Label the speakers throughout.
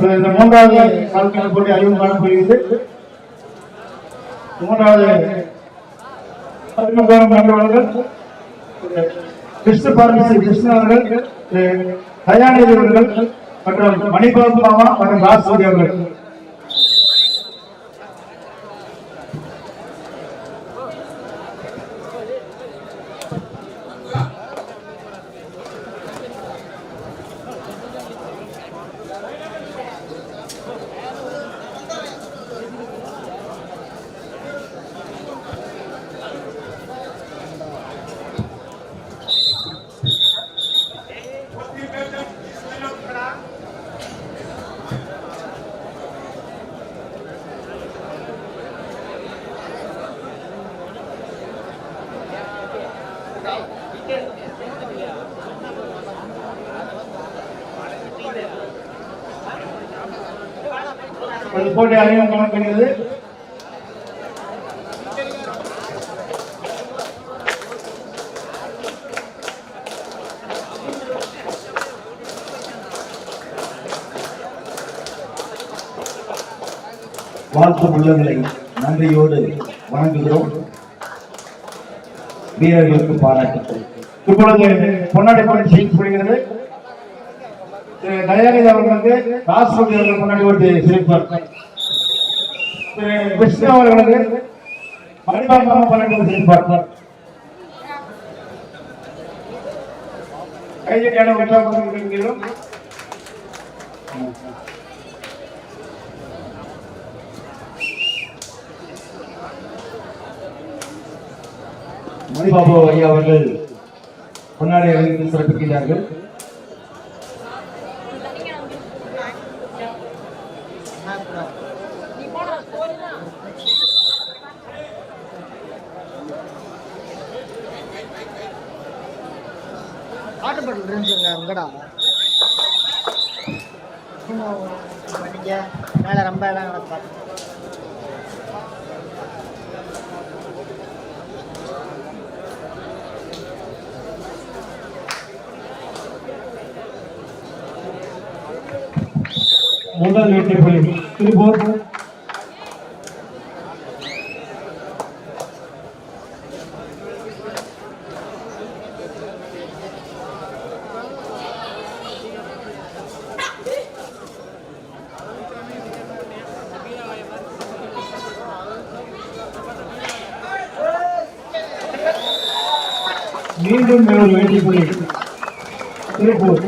Speaker 1: இந்த மூன்றாவது கால்பந்து போட்டி அறிமுகம் காணப்படுகிறது. மூன்றாவது அறிமுகம் காண்பவர்கள் கிருஷ்ண பார்மசி கிருஷ்ணன் அவர்கள் தயாநிதி அவர்கள் மற்றும் மணிபாபு மாமா மற்றும் ராஜ்சூரி அவர்கள். இந்த போட்டி அறிமுகம் காணப்படுகிறது
Speaker 2: வாழ்த்து உள்ளங்களை நன்றியோடு வணங்குகிறோம். வீரர்களுக்கு பாராட்டுக்கள்.
Speaker 1: இப்பொழுது பொன்னாடி போட்டி செய்யப்படுகிறது திரு தயாநிதி அவர்களுக்கு ராஷ்டிரபதி அவர்கள் முன்னாடி ஒரு சிரிப்பார் திரு விஷ்ணு அவர்களுக்கு மணிபாபு மாமா பொன்னாடி சிரிப்பார் கைதிக்கான உற்சாகம்
Speaker 2: மணிபாபு ஐயா அவர்கள் பொன்னாடை அணிவித்து சிறப்பிக்கிறார்கள்
Speaker 3: வாட்டர் பாட்டில் இருந்துச்சுங்க உங்கடா பண்ணிக்க மேலே ரொம்ப இடம் கிடப்பா
Speaker 1: முதல் வெற்றி புள்ளி திருப்பூர் மீண்டும் ஒரு வெற்றி புள்ளி திருப்பூர்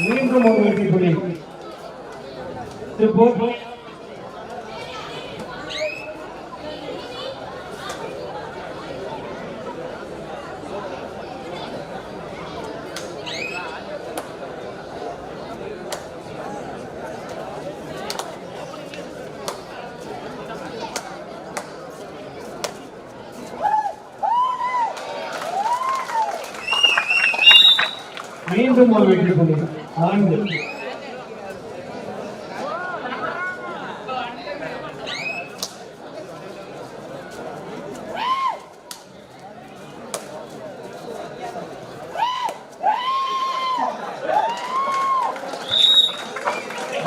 Speaker 1: மீண்டும் ஒரு வெற்றி புள்ளி மீண்டும் ஒரு வெற்றி புள்ளி நான்கு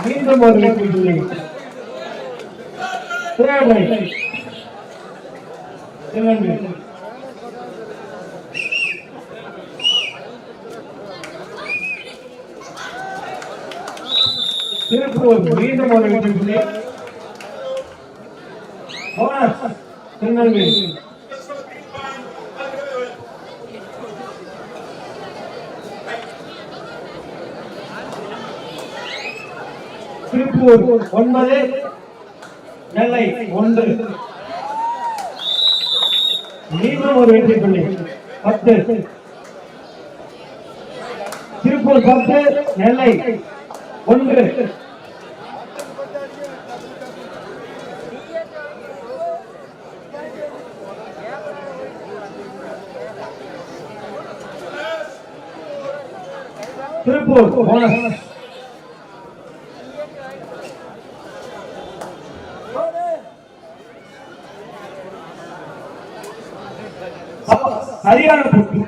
Speaker 1: மீண்டும் ஒரு வெற்றி புள்ளி Third right. சிவகங்கை. திருப்பூர் மீண்டும் ஒரு வெற்றி புள்ளி. போனஸ் திருநெல்வேலி. திருப்பூர் ஒன்பது நெல்லை ஒன்று. மீண்டும் ஒரு வெற்றி புள்ளி. பத்து. திருப்பூர் பத்து நெல்லை ஒன்று. திருப்பூர் போனஸ். சரியான போட்டி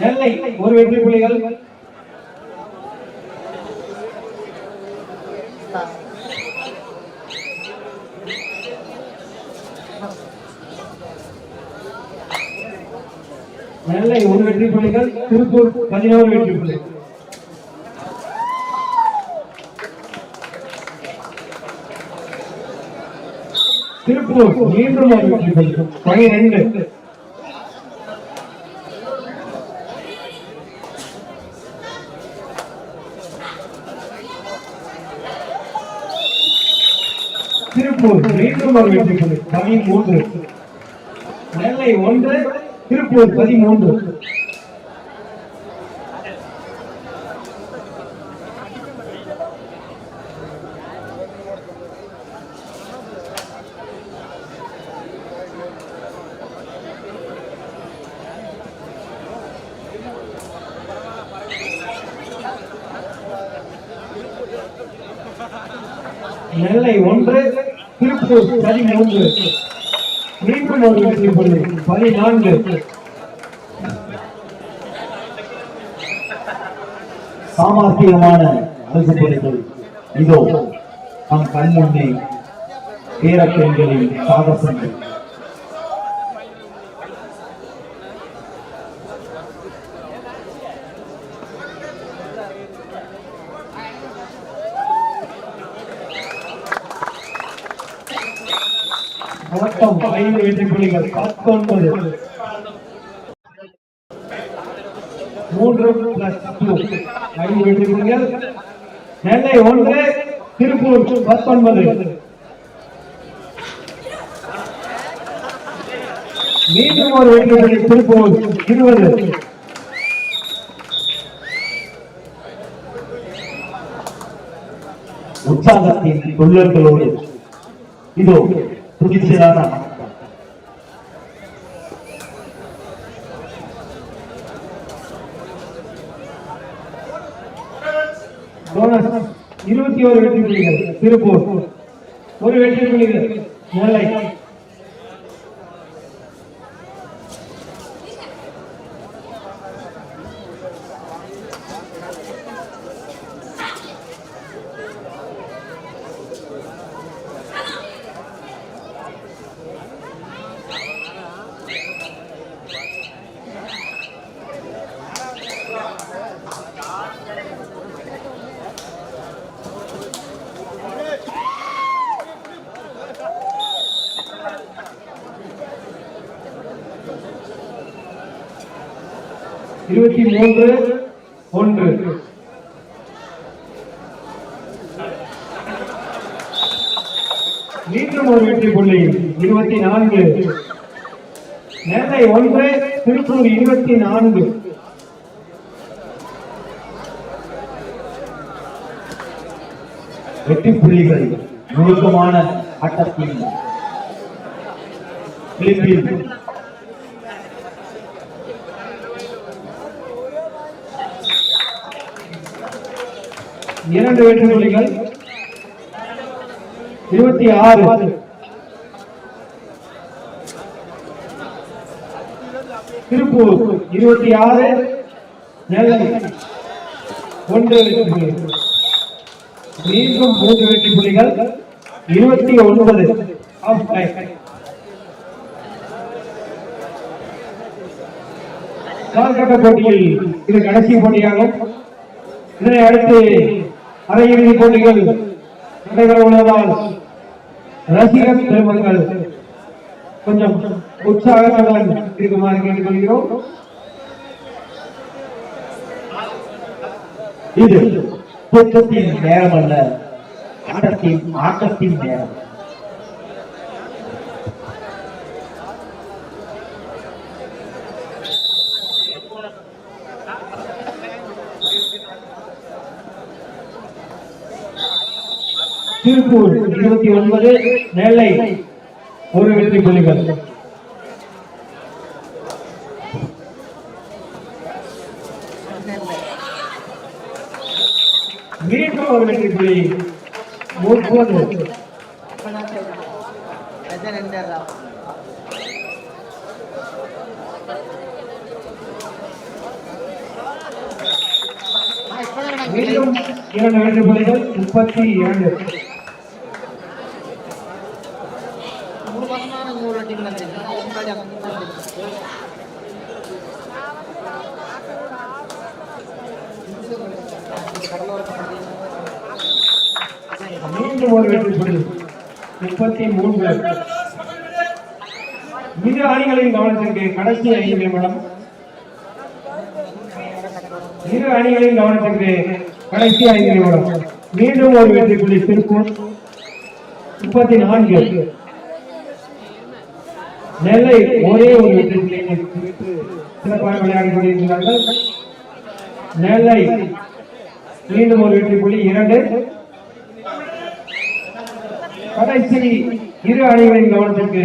Speaker 1: நெல்லை ஒரு வெற்றி புள்ளிகள். நெல்லை ஒரு வெற்றி புள்ளிகள் திருப்பூர் பதினோரு வெற்றி புள்ளிகள் திருப்பூர் மீண்டும் ஒரு வெற்றி புள்ளிகள் பனிரெண்டு. திருப்பூர் மீண்டும் ஒரு வெற்றி புள்ளி. பதிமூன்று நெல்லை ஒன்று. திருப்பூர் பதிமூன்று. நெல்லை ஒன்று திருப்பூர் பதிமூன்று. மீண்டும் பதினான்கு
Speaker 2: சாமர்த்தியமான அரசு அணுகுமுறைகள் இதோ நம் கண் முன்னே பேரப்பெண்களின் சாகசங்கள்.
Speaker 1: மொத்தம் ஐந்து வெற்றி புள்ளிகள் பத்தொன்பது. மூன்று பிளஸ் டூ ஐந்து வெற்றி புள்ளிகள் நெல்லை ஒன்று திருப்பூர் பத்தொன்பது. மீண்டும் ஒரு வெற்றி புள்ளி திருப்பூர் இருபது.
Speaker 2: உற்சாகத்தின் தொழிலர்களோடு இதோ புதுச்சேரான ஆட்டம்.
Speaker 1: போனஸ் இருபத்தி ஒரு வெற்றி புள்ளிகள். திருப்பூர். ஒரு வெற்றி புள்ளிகள். நெல்லை இருபத்தி மூன்று ஒன்று. மீண்டும் ஒரு வெற்றி புள்ளி இருபத்தி நான்கு. நெல்லை ஒன்று திருப்பூர் இருபத்தி நான்கு.
Speaker 2: வெற்றி புள்ளிகள் நுணுக்கமான ஆட்டத்தின் விளிம்பில்
Speaker 1: இரண்டு வெற்றி புள்ளிகள் இருபத்தி ஆறு. திருப்பூர் இருபத்தி ஆறு. நெல்லை ஒன்று வெற்றி புள்ளி மீண்டும் மூன்று வெற்றி புள்ளிகள் இருபத்தி ஒன்பது. ஆஃப் டைம் கால்கட்ட போட்டியில் இது கடைசி போட்டியாகும். இதனை அடுத்து அரையிறுதி போட்டிகள் நடைபெற உள்ளதால் ரசிகர் பெருமக்கள் கொஞ்சம் உற்சாகத்துடன் இருக்குமாறு கேட்டுக்கொள்கிறோம்.
Speaker 2: இது தூக்கத்தின் நேரம் அல்ல ஆட்டத்தின் ஆட்டத்தின் நேரம்.
Speaker 1: திருப்பூர் இருபத்தி ஒன்பது நெல்லை ஒரு வெற்றி புலிகள் மீண்டும் ஒரு வெற்றி புலி முப்பது. மீண்டும் இரண்டு வெற்றி புலிகள் முப்பத்தி இரண்டு. மீண்டும் ஒரு வெற்றி புள்ளி. முப்பத்தி மூன்று. இரு அணிகளின் கவனத்திற்கு கடைசி ஐந்து நிமிடம். இரு அணிகளின் கவனத்திற்கு கடைசி ஐந்து நிமிடம். மீண்டும் ஒரு வெற்றி புள்ளி திருப்பூர். முப்பத்தி நான்கு. நெல்லை ஒரே ஒரு வெற்றி புள்ளியை குறித்து சிறப்பாக விளையாடி கொண்டிருக்கிறார்கள். நெல்லை மீண்டும் ஒரு வெற்றி புள்ளி இரண்டு. கடைசி இரு அணிகளின் கவனத்திற்கு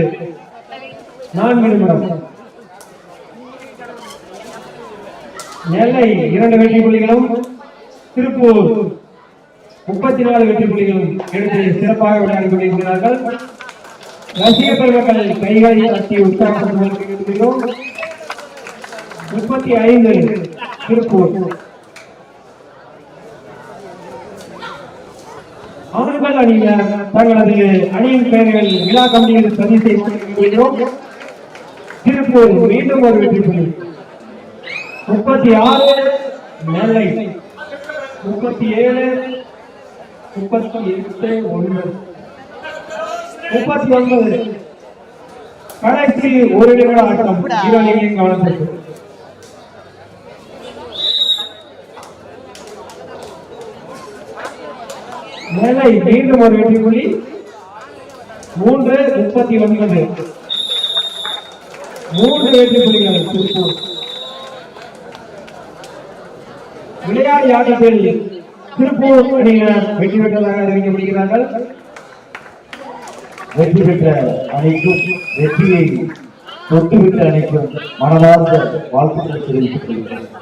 Speaker 1: நான்கு நிமிடம். நெல்லை இரண்டு வெற்றி புள்ளிகளும் திருப்பூர் முப்பத்தி நாலு வெற்றி புள்ளிகளும் எடுத்து சிறப்பாக விளையாடி கொண்டிருக்கிறார்கள். ரசிக பெருமக்கள் கைகளை தட்டி உற்சாகப்படுத்துகிறோம் முப்பத்தி ஐந்து திருப்பூர். அவர்கள் அணிய தங்களது அணியின் பெயர்கள் விழா கமிட்டியில் பதிவு செய்கிறோம் திருப்பூர் மீண்டும் ஒரு வெற்றி புள்ளி முப்பத்தி ஆறு நெல்லை முப்பத்தி ஏழு முப்பத்தி எட்டு ஒன்று. முப்பத்தி ஒன்பது. கடைசி ஒரு நிமிட ஆட்டம். இரு மேலே மீண்டும் ஒரு வெற்றி புள்ளி. மூன்று முப்பத்தி ஒன்பது. மூன்று வெற்றி புள்ளிகள் திருப்பூர். விளையாடி ஆட்டத்தில் திருப்பூர் அணியினர் வெற்றி பெற்றதாக அறிவிக்கப்படுகிறார்கள்.
Speaker 2: வெற்றி பெற்ற அனைத்தும் வெற்றியை தொட்டுவிட்ட அனைத்தும் மனதார்ந்த வாழ்த்துக்களை தெரிவித்துக் கொள்கிறார்கள்